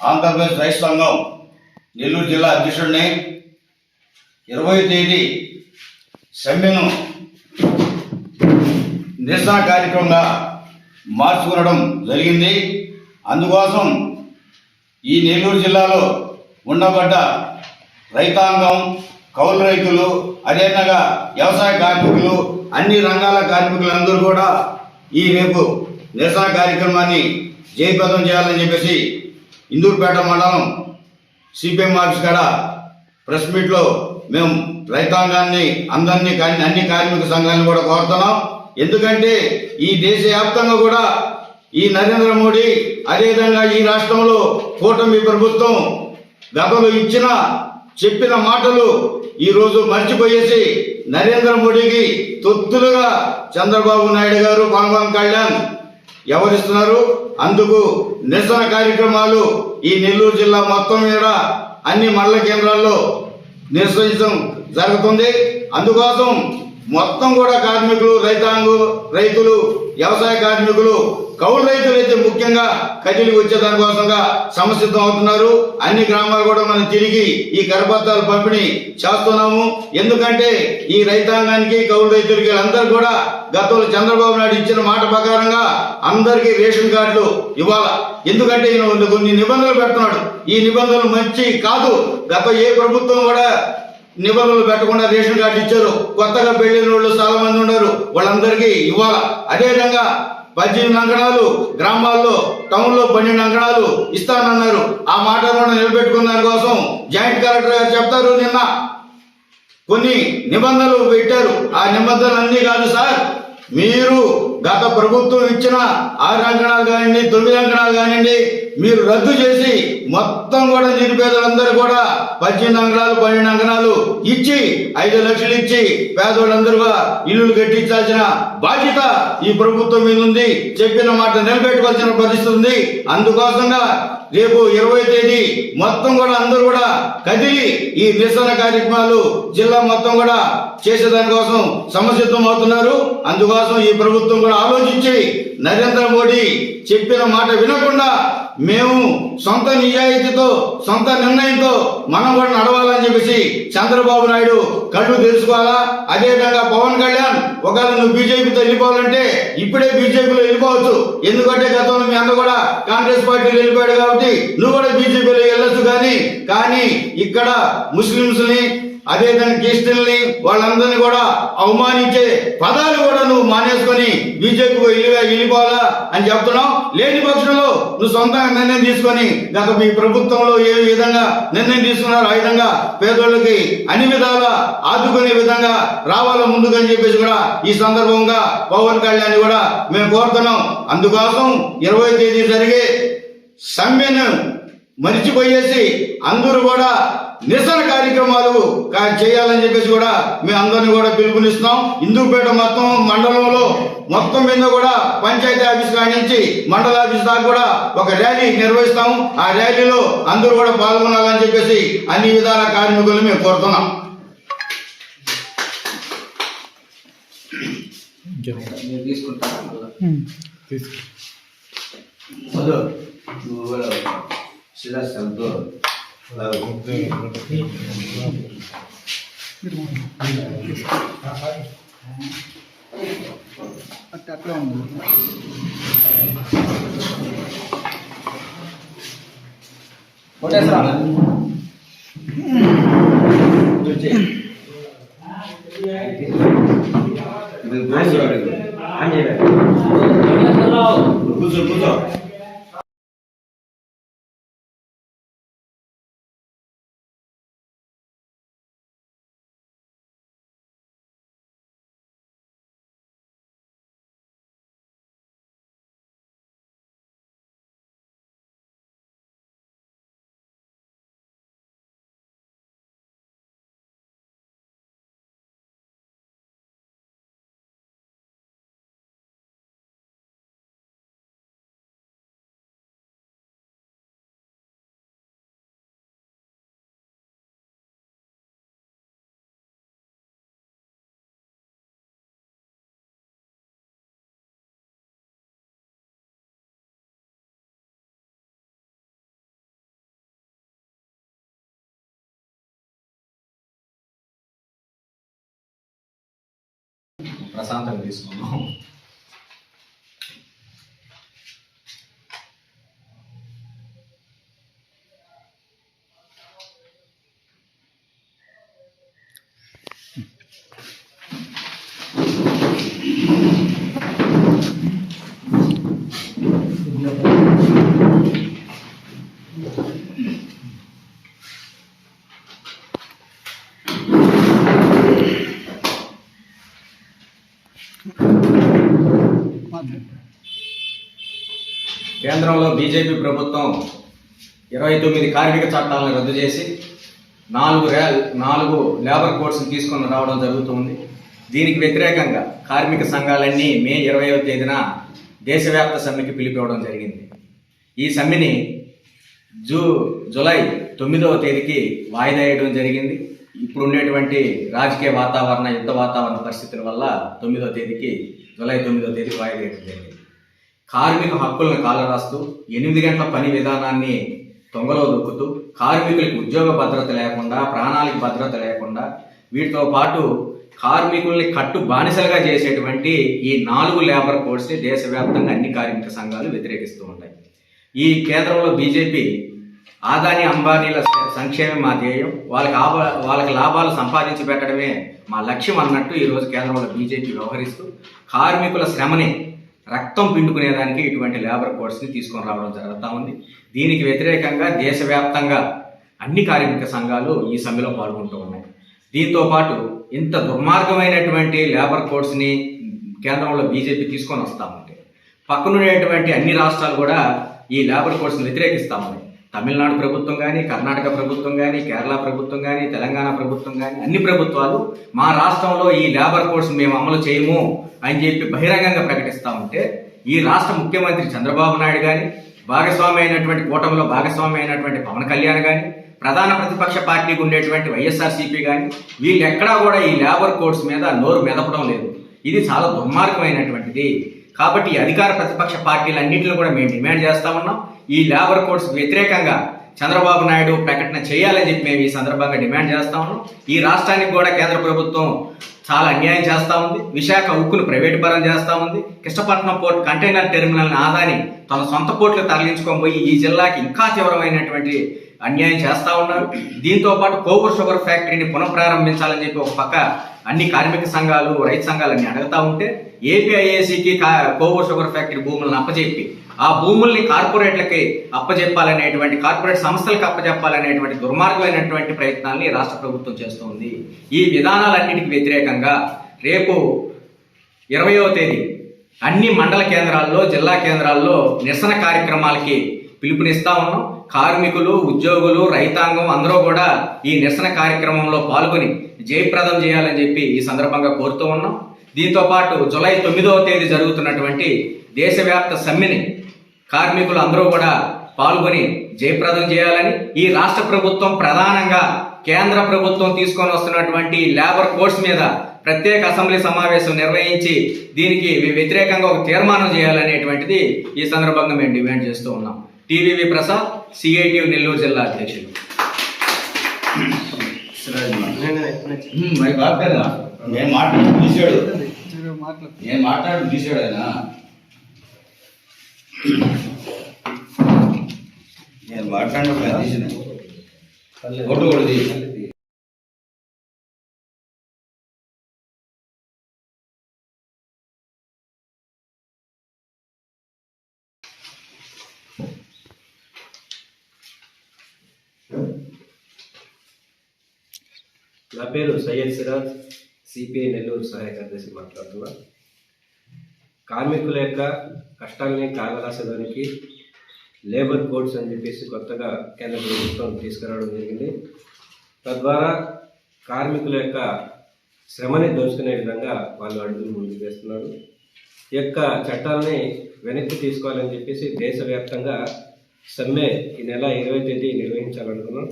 ఆంధ్రప్రదేశ్ రైతు సంఘం నెల్లూరు జిల్లా అధ్యక్షుడిని ఇరవై తేదీ సమ్మెను నిరసన కార్యక్రమంగా మార్చుకునడం జరిగింది. అందుకోసం ఈ నెల్లూరు జిల్లాలో ఉండబడ్డ రైతాంగం కౌలు రైతులు అదేవిధంగా వ్యవసాయ కార్మికులు అన్ని రంగాల కార్మికులందరూ కూడా ఈ రేపు నిరసన కార్యక్రమాన్ని జయప్రదం చేయాలని చెప్పేసి ఇందూరుపేట మండలం సిపిఎం ఆఫీస్ కాడ ప్రెస్ మీట్లో మేము రైతాంగాన్ని అందరినీ కానీ అన్ని కార్మిక సంఘాలను కూడా కోరుతున్నాం. ఎందుకంటే ఈ దేశవ్యాప్తంగా కూడా ఈ నరేంద్ర మోడీ అదేవిధంగా ఈ రాష్ట్రంలో కూటమి ప్రభుత్వం గతంలో ఇచ్చిన చెప్పిన మాటలు ఈ రోజు మర్చిపోయేసి నరేంద్ర మోడీకి తొత్తులుగా చంద్రబాబు నాయుడు గారు పవన్ కళ్యాణ్ ఎవరిస్తున్నారు? అందుకు నిరసన కార్యక్రమాలు ఈ నెల్లూరు జిల్లా మొత్తం మీద అన్ని మండల కేంద్రాల్లో నిర్వహించడం జరుగుతుంది. అందుకోసం మొత్తం కూడా కార్మికులు రైతాంగు రైతులు వ్యవసాయ కార్మికులు కౌలు రైతులు అయితే ముఖ్యంగా కదిలి వచ్చే దానికోసంగా సమసిద్ధం అవుతున్నారు. అన్ని గ్రామాలు కూడా మనం తిరిగి ఈ కరపత్రాలు పంపిణీ చేస్తున్నాము. ఎందుకంటే ఈ రైతాంగానికి కౌలు రైతులకి అందరు కూడా గతంలో చంద్రబాబు నాయుడు ఇచ్చిన మాట ప్రకారంగా అందరికీ రేషన్ కార్డులు ఇవ్వాల. ఎందుకంటే ఈయన కొన్ని నిబంధనలు పెడుతున్నాడు. ఈ నిబంధనలు మంచి కాదు. గత ఏ ప్రభుత్వం కూడా నిబంధనలు పెట్టకుండా రేషన్ కార్డు ఇచ్చారు. కొత్తగా పెళ్ళిన వాళ్ళు చాలా మంది ఉన్నారు. వాళ్ళందరికీ ఇవ్వాల అదేవిధంగా పద్దెనిమిది అంకణాలు గ్రామాల్లో టౌన్లో పన్నెండు అంకణాలు ఇస్తానన్నారు. ఆ మాటలను నిలబెట్టుకున్న దానికోసం జాయింట్ కలెక్టర్ గారు చెప్తారు నిన్న. కొన్ని నిబంధనలు పెట్టారు. ఆ నిబంధనలు అన్ని కాదు సార్. మీరు గత ప్రభుత్వం ఇచ్చిన ఆరు అంకణాలు కానివ్వండి తొమ్మిది అంకణాలు కానివ్వండి మీరు రద్దు చేసి మొత్తం కూడా నిరుపేదలందరూ కూడా పద్దెనిమిది అంకణాలు పన్నెండు అంకణాలు ఇచ్చి ఐదు లక్షలు ఇచ్చి పేదవాళ్ళందరూ ఇల్లులు కట్టించాల్సిన బాధ్యత ఈ ప్రభుత్వం మీద ఉంది. చెప్పిన మాట నిలబెట్టుకోవాల్సిన పరిస్థితి ఉంది. అందుకోసంగా రేపు ఇరవై తేదీ మొత్తం కూడా అందరూ కూడా కదిలి ఈ నిరసన కార్యక్రమాలు జిల్లా మొత్తం కూడా చేసేదానికోసం సమసిద్ధం అవుతున్నారు. అందుకోసం ఈ ప్రభుత్వం కూడా ఆలోచించి నరేంద్ర మోడీ చెప్పిన మాట వినకుండా మేము సొంత నిజాయితీతో సొంత నిర్ణయంతో మనం కూడా నడవాలని చెప్పేసి చంద్రబాబు నాయుడు కళ్ళు తెలుసుకోవాలా అదేవిధంగా పవన్ కళ్యాణ్ ఒకవేళ నువ్వు బీజేపీతో వెళ్ళిపోవాలంటే ఇప్పుడే బీజేపీలో వెళ్ళిపోవచ్చు. ఎందుకంటే గతంలో మీ అన్న కూడా కాంగ్రెస్ పార్టీలో వెళ్ళిపోయాడు కాబట్టి నువ్వు కూడా బీజేపీలో వెళ్ళొచ్చు కానీ కానీ ఇక్కడ ముస్లింస్ని అదేవిధంగా క్రిస్టియన్ని వాళ్ళందరినీ కూడా అవమానించే పదాలు నువ్వు మానేసుకొని బీజేపీ వెళ్ళి వెళ్ళిపోవాలా అని చెప్తున్నావు? లేని పక్షంలో నువ్వు సొంతంగా నిర్ణయం తీసుకొని గత మీ ప్రభుత్వంలో ఏ విధంగా నిర్ణయం తీసుకున్నారో ఆ విధంగా పేదోళ్ళకి అన్ని విధాలా ఆదుకునే విధంగా రావాల ముందుకని చెప్పేసి కూడా ఈ సందర్భంగా పవన్ కళ్యాణ్ కూడా మేము కోరుతున్నాం. అందుకోసం ఇరవై తేదీ జరిగే సమ్మెను మరిచిపోయేసి అందరూ కూడా నిరసన చేయాలని చెప్పేసి కూడా మేము అందరిని కూడా పిలుపునిస్తున్నాం. హిందూపేట మొత్తం మండలంలో మొత్తం మీద కూడా పంచాయతీ ఆఫీస్ నుంచి మండల ఆఫీస్ దాకా కూడా ఒక ర్యాలీ నిర్వహిస్తాం ఆ ర్యాలీలో అందరూ కూడా పాల్గొనాలని చెప్పేసి అన్ని విధాల కార్మికులు మేము కోరుతున్నాం. మీరు తీసుకుంటారా మళ్ళా వద్దు. నువ్వు కూడా శిలాశాలతో అట్లా ఉంది కొట్టేసరా కూర్చో కూర్చో ప్రశాంతంగా తీసుకున్నాం. కేంద్రంలో బీజేపీ ప్రభుత్వం ఇరవై తొమ్మిది కార్మిక చట్టాలను రద్దు చేసి నాలుగు రే నాలుగు లేబర్ కోడ్స్ని తీసుకొని రావడం జరుగుతుంది. దీనికి వ్యతిరేకంగా కార్మిక సంఘాలన్నీ మే ఇరవైవ తేదీన దేశవ్యాప్త సమ్మెకి పిలిపివ్వడం జరిగింది. ఈ సమ్మెని జూ జూలై తొమ్మిదవ తేదీకి వాయిదా వేయడం జరిగింది. ఇప్పుడు ఉండేటువంటి రాజకీయ వాతావరణ యుద్ధ వాతావరణ పరిస్థితుల వల్ల తొమ్మిదవ తేదీకి జూలై తొమ్మిదవ తేదీకి వాయిదా వేయడం జరిగింది. కార్మిక హక్కులను కాలరాస్తూ ఎనిమిది గంటల పని విధానాన్ని తొంగలో దొక్కుతూ కార్మికులకు ఉద్యోగ భద్రత లేకుండా ప్రాణాలకు భద్రత లేకుండా వీటితో పాటు కార్మికుల్ని కట్టు బానిసలుగా చేసేటువంటి ఈ నాలుగు లేబర్ కోడ్స్ని దేశవ్యాప్తంగా అన్ని కార్మిక సంఘాలు వ్యతిరేకిస్తూ ఉంటాయి. ఈ కేంద్రంలో బీజేపీ ఆదాని అంబానీల సంక్షేమం మా ధ్యేయం. వాళ్ళకి ఆబ వాళ్ళకి లాభాలు సంపాదించి పెట్టడమే మా లక్ష్యం అన్నట్టు ఈరోజు కేంద్రంలో బీజేపీ వ్యవహరిస్తూ కార్మికుల శ్రమని రక్తం పిండుకునేదానికి ఇటువంటి లేబర్ కోడ్స్ని తీసుకొని రావడం జరుగుతూ ఉంది. దీనికి వ్యతిరేకంగా దేశవ్యాప్తంగా అన్ని కార్మిక సంఘాలు ఈ సమ్మెలో పాల్గొంటూ ఉన్నాయి. దీంతో పాటు ఇంత దుర్మార్గమైనటువంటి లేబర్ కోడ్స్ని కేంద్రంలో బీజేపీ తీసుకొని వస్తా ఉంటే పక్కనుండేటువంటి అన్ని రాష్ట్రాలు కూడా ఈ లేబర్ కోడ్స్ని వ్యతిరేకిస్తా ఉన్నాయి. తమిళనాడు ప్రభుత్వం కానీ కర్ణాటక ప్రభుత్వం కానీ కేరళ ప్రభుత్వం కానీ తెలంగాణ ప్రభుత్వం కానీ అన్ని ప్రభుత్వాలు మా రాష్ట్రంలో ఈ లేబర్ కోడ్స్ మేము అమలు చేయము అని చెప్పి బహిరంగంగా ప్రకటిస్తూ ఉంటే ఈ రాష్ట్ర ముఖ్యమంత్రి చంద్రబాబు నాయుడు కానీ భాగస్వామి అయినటువంటి కూటమిలో భాగస్వామి అయినటువంటి పవన్ కళ్యాణ్ కానీ ప్రధాన ప్రతిపక్ష పార్టీకి ఉండేటువంటి వైఎస్ఆర్సీపీ కానీ వీళ్ళు ఎక్కడా కూడా ఈ లేబర్ కోడ్స్ మీద నోరు మెదపడం లేదు. ఇది చాలా దుర్మార్గమైనటువంటిది. కాబట్టి అధికార ప్రతిపక్ష పార్టీలన్నింటిలో కూడా మేము డిమాండ్ చేస్తా ఉన్నాం. ఈ లేబర్ కోడ్స్ వ్యతిరేకంగా చంద్రబాబు నాయుడు ప్రకటన చేయాలని చెప్పి మేము ఈ సందర్భంగా డిమాండ్ చేస్తా ఉన్నాం. ఈ రాష్ట్రానికి కూడా కేంద్ర ప్రభుత్వం చాలా అన్యాయం చేస్తూ ఉంది. విశాఖ ఉక్కును ప్రైవేటు పరం చేస్తూ ఉంది. కృష్ణపట్నం పోర్ట్ కంటైనర్ టెర్మినల్ని ఆదాని తన సొంత పోర్టులు తరలించుకొని పోయి ఈ జిల్లాకి ఇంకా తీవ్రమైనటువంటి అన్యాయం చేస్తా ఉన్నారు. దీంతో పాటు కోవూర్ షుగర్ ఫ్యాక్టరీని పునఃప్రారంభించాలని చెప్పి ఒక పక్క అన్ని కార్మిక సంఘాలు రైతు సంఘాలన్నీ అడుగుతా ఉంటే ఏపీఐఏసీకి కోవూర్ షుగర్ ఫ్యాక్టరీ భూములను అప్పచెప్పి ఆ భూముల్ని కార్పొరేట్లకి అప్పచెప్పాలనేటువంటి కార్పొరేట్ సంస్థలకు అప్పచెప్పాలనేటువంటి దుర్మార్గమైనటువంటి ప్రయత్నాల్ని రాష్ట్ర ప్రభుత్వం చేస్తోంది. ఈ విధానాలన్నింటికి వ్యతిరేకంగా రేపు ఇరవయో తేదీ అన్ని మండల కేంద్రాల్లో జిల్లా కేంద్రాల్లో నిరసన కార్యక్రమాలకి పిలుపునిస్తా ఉన్నాం. కార్మికులు ఉద్యోగులు రైతాంగం అందరూ కూడా ఈ నిరసన కార్యక్రమంలో పాల్గొని జయప్రదం చేయాలని చెప్పి ఈ సందర్భంగా కోరుతూ ఉన్నాం. దీంతో పాటు జులై తొమ్మిదవ తేదీ జరుగుతున్నటువంటి దేశవ్యాప్త సమ్మెని కార్మికులు అందరూ కూడా పాల్గొని జయప్రదం చేయాలని ఈ రాష్ట్ర ప్రభుత్వం ప్రధానంగా కేంద్ర ప్రభుత్వం తీసుకొని వస్తున్నటువంటి లేబర్ కోడ్స్ మీద ప్రత్యేక అసెంబ్లీ సమావేశం నిర్వహించి దీనికి వ్యతిరేకంగా ఒక తీర్మానం చేయాలనేటువంటిది ఈ సందర్భంగా మేము డిమాండ్ చేస్తూ ఉన్నాం. టీవీవి ప్రసాద్ సిఐటి నెల్లూరు జిల్లా అధ్యక్షులు హ్మ్, మరి బాగా కదా. నేను మాట్లాడి తీసాడు. నేను మాట్లాడి తీసాడు ఆయన. నేను ఆయన తీసిన నా పేరు సయ్యద్ సిరాజ్ సిపిఐ నెల్లూరు సహాయ కార్యదర్శి మాట్లాడుతున్నా. కార్మికుల యొక్క కష్టాలని కాగలాసడానికి లేబర్ కోడ్స్ అని చెప్పేసి కొత్తగా కేంద్ర ప్రభుత్వం తీసుకురావడం జరిగింది. తద్వారా కార్మికుల యొక్క శ్రమని దోచుకునే విధంగా వాళ్ళు అడుగులు ముందుకు వేస్తున్నారు. ఈ యొక్క చట్టాలని వెనక్కి తీసుకోవాలని చెప్పేసి దేశవ్యాప్తంగా సమ్మె ఈ నెల ఇరవై తేదీ నిర్వహించాలనుకున్నాం.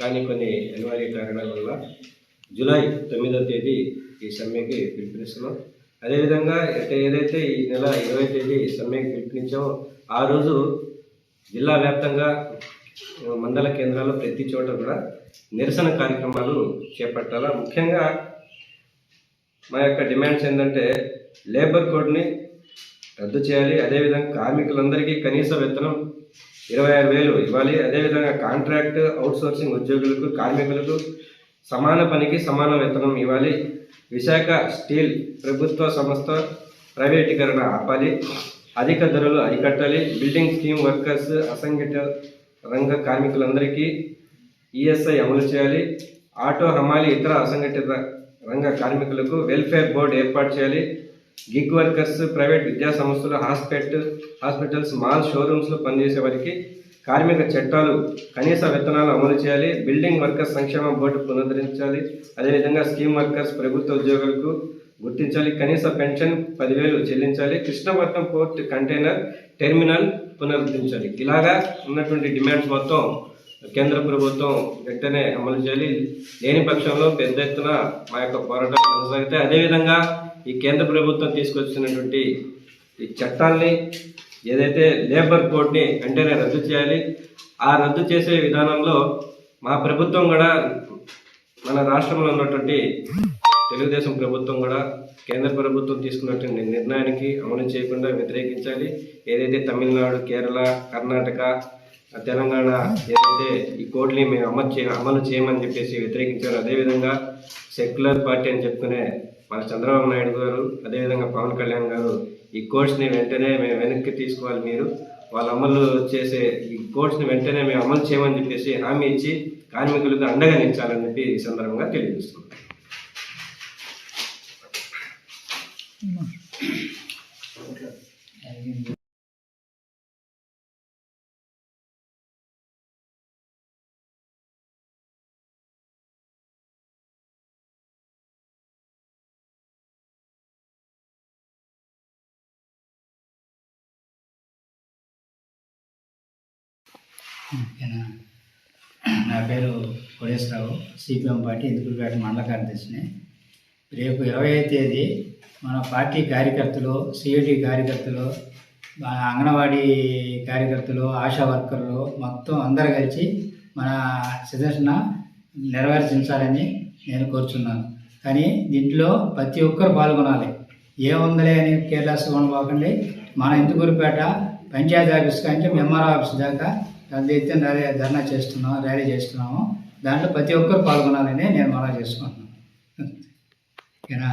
కానీ కొన్ని అనివార్య కారణాల వల్ల జూలై తొమ్మిదో తేదీ ఈ సమ్మెకి పిలుపునిస్తున్నాం. అదేవిధంగా ఏదైతే ఈ నెల ఇరవై తేదీ సమ్మెకి పిలుపునిచ్చామో ఆ రోజు జిల్లా వ్యాప్తంగా మండల కేంద్రాల్లో ప్రతి చోట కూడా నిరసన కార్యక్రమాలు చేపట్టాలా? ముఖ్యంగా మా యొక్క డిమాండ్స్ ఏంటంటే లేబర్ కోడ్ని రద్దు చేయాలి. అదేవిధంగా కార్మికులందరికీ కనీస వేతనం ఇరవై ఆరు వేలు ఇవ్వాలి. అదేవిధంగా కాంట్రాక్ట్ అవుట్సోర్సింగ్ ఉద్యోగులకు కార్మికులకు సమాన పనికి సమాన వేతనం ఇవ్వాలి. విశాఖ స్టీల్ ప్రభుత్వ సంస్థ ప్రైవేటీకరణ ఆపాలి. అధిక ధరలు అరికట్టాలి. బిల్డింగ్ స్కీమ్ వర్కర్స్ అసంఘటిత రంగ కార్మికులందరికీ ఈఎస్ఐ అమలు చేయాలి. ఆటో హమాలి ఇతర అసంఘటిత రంగ కార్మికులకు వెల్ఫేర్ బోర్డు ఏర్పాటు చేయాలి. గిగ్ వర్కర్స్ ప్రైవేట్ విద్యా సంస్థలు హాస్పిటల్ హాస్పిటల్స్ మాల్ షోరూమ్స్లో పనిచేసే వారికి కార్మిక చట్టాలు కనీస వేతనాలు అమలు చేయాలి. బిల్డింగ్ వర్కర్స్ సంక్షేమ బోర్డు పునరుద్ధరించాలి. అదేవిధంగా స్కీమ్ వర్కర్స్ ప్రభుత్వ ఉద్యోగులకు గుర్తించాలి. కనీస పెన్షన్ పదివేలు చెల్లించాలి. కృష్ణపట్నం పోర్ట్ కంటైనర్ టెర్మినల్ పునరుద్ధరించాలి. ఇలాగా ఉన్నటువంటి డిమాండ్స్ మొత్తం కేంద్ర ప్రభుత్వం వెంటనే అమలు చేయాలి. లేని పక్షంలో పెద్ద ఎత్తున మా యొక్క పోరాటం కొనసాగితే అదేవిధంగా ఈ కేంద్ర ప్రభుత్వం తీసుకొచ్చినటువంటి ఈ చట్టాల్ని ఏదైతే లేబర్ కోడ్ని వెంటనే రద్దు చేయాలి ఆ రద్దు చేసే విధానంలో మా ప్రభుత్వం కూడా మన రాష్ట్రంలో ఉన్నటువంటి తెలుగుదేశం ప్రభుత్వం కూడా కేంద్ర ప్రభుత్వం తీసుకున్నటువంటి నిర్ణయానికి అమలు చేయకుండా వ్యతిరేకించాలి. ఏదైతే తమిళనాడు కేరళ కర్ణాటక తెలంగాణ ఏదైతే ఈ కోడ్ని మేము అమలు చే అమలు చేయమని చెప్పేసి వ్యతిరేకించారు అదేవిధంగా సెక్యులర్ పార్టీ అని చెప్పుకునే మన చంద్రబాబు నాయుడు గారు అదేవిధంగా పవన్ కళ్యాణ్ గారు ఈ కోర్స్ని వెంటనే మేము వెనక్కి తీసుకోవాలి మీరు. వాళ్ళు అమలు చేసే ఈ కోర్స్ని వెంటనే మేము అమలు చేయమని చెప్పేసి హామీ ఇచ్చి కార్మికులకు అండగా నిలిచాలని చెప్పి ఈ సందర్భంగా తెలియజేస్తున్నాం. ఓకేనా? నా పేరు కోడేశ్వరరావు సిపిఎం పార్టీ ఇందుకుపేట మండల కార్యదర్శిని. రేపు ఇరవై తేదీ మన పార్టీ కార్యకర్తలు సిఐటి కార్యకర్తలు మన అంగన్వాడీ కార్యకర్తలు ఆశా వర్కర్లు మొత్తం అందరు కలిసి మన సజెషన్ నెరవేర్చించాలని నేను కోరుచున్నాను. కానీ దీంట్లో ప్రతి ఒక్కరు పాల్గొనాలి. ఏముందలే అని కేర్లెస్ ఉండబోకండి మన ఇందుకూరుపేట పంచాయతీ ఆఫీస్ కానీ ఎంఆర్ ఆఫీస్ దాకా పెద్ద ఎత్తున ర్యాలీ ధర్నా చేస్తున్నాం ర్యాలీ చేస్తున్నాము. దాంట్లో ప్రతి ఒక్కరు పాల్గొనాలని నేను మనం చేసుకుంటున్నాను. ఓకేనా?